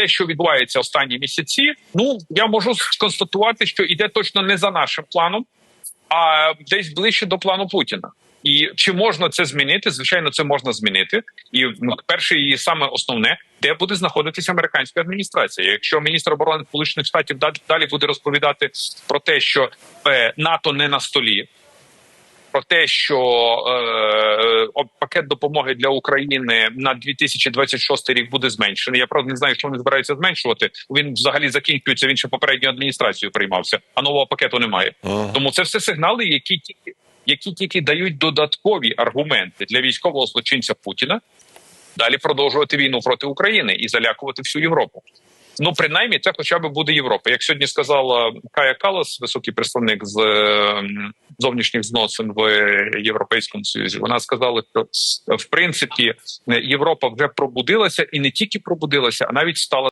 те, що відбувається останні місяці, ну я можу констатувати, що іде точно не за нашим планом, а десь ближче до плану Путіна. І чи можна це змінити? Звичайно, це можна змінити. І ну, перше і саме основне, де буде знаходитися американська адміністрація. Якщо міністр оборони Сполучених Штатів да- далі буде розповідати про те, що е, НАТО не на столі, про те, що е, пакет допомоги для України на 2026 рік буде зменшений. Я правда не знаю, що вони збираються зменшувати. Він взагалі закінчується. Він ще попередньою адміністрацією приймався, а нового пакету немає. Ага. Тому це все сигнали, які тільки які тільки дають додаткові аргументи для військового злочинця Путіна далі продовжувати війну проти України і залякувати всю Європу. Ну, принаймні, це хоча б буде Європа. Як сьогодні сказала Кая Калас, високий представник з е, зовнішніх зносин в Європейському Союзі, вона сказала, що в принципі Європа вже пробудилася і не тільки пробудилася, а навіть стала